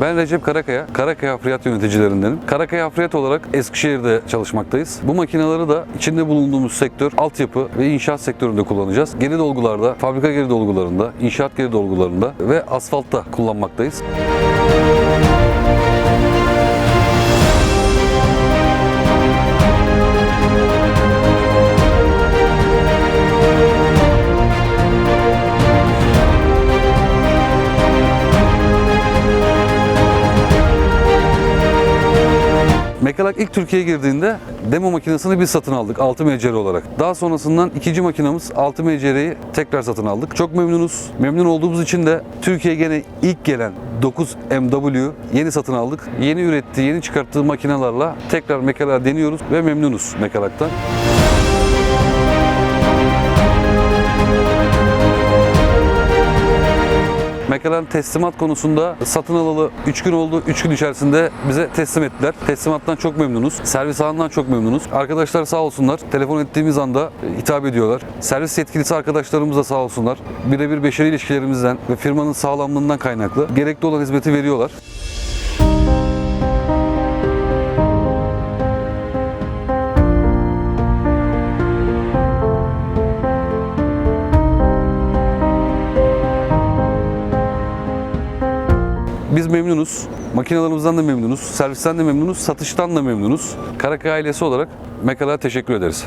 Ben Recep Karakaya, Karakaya Hafriyat yöneticilerindenim. Karakaya Hafriyat olarak Eskişehir'de çalışmaktayız. Bu makineleri de içinde bulunduğumuz sektör, altyapı ve inşaat sektöründe kullanacağız. Geri dolgularda, fabrika geri dolgularında, inşaat geri dolgularında ve asfaltta kullanmaktayız. Mekalak ilk Türkiye'ye girdiğinde demo makinesini biz satın aldık 6 MCR olarak. Daha sonrasından ikinci makinamız 6 MCR'yi tekrar satın aldık. Çok memnunuz. Memnun olduğumuz için de Türkiye'ye gene ilk gelen 9 MW yeni satın aldık. Yeni ürettiği, yeni çıkarttığı makinelerle tekrar Mekalak'a deniyoruz ve memnunuz Mekalak'tan. Mekalan teslimat konusunda satın alalı 3 gün oldu. 3 gün içerisinde bize teslim ettiler. Teslimattan çok memnunuz. Servis ağından çok memnunuz. Arkadaşlar sağ olsunlar. Telefon ettiğimiz anda hitap ediyorlar. Servis yetkilisi arkadaşlarımız da sağ olsunlar. Birebir beşeri ilişkilerimizden ve firmanın sağlamlığından kaynaklı gerekli olan hizmeti veriyorlar. Biz memnunuz. Makinalarımızdan da memnunuz. Servisten de memnunuz. Satıştan da memnunuz. Karakaya ailesi olarak Mekala'ya teşekkür ederiz.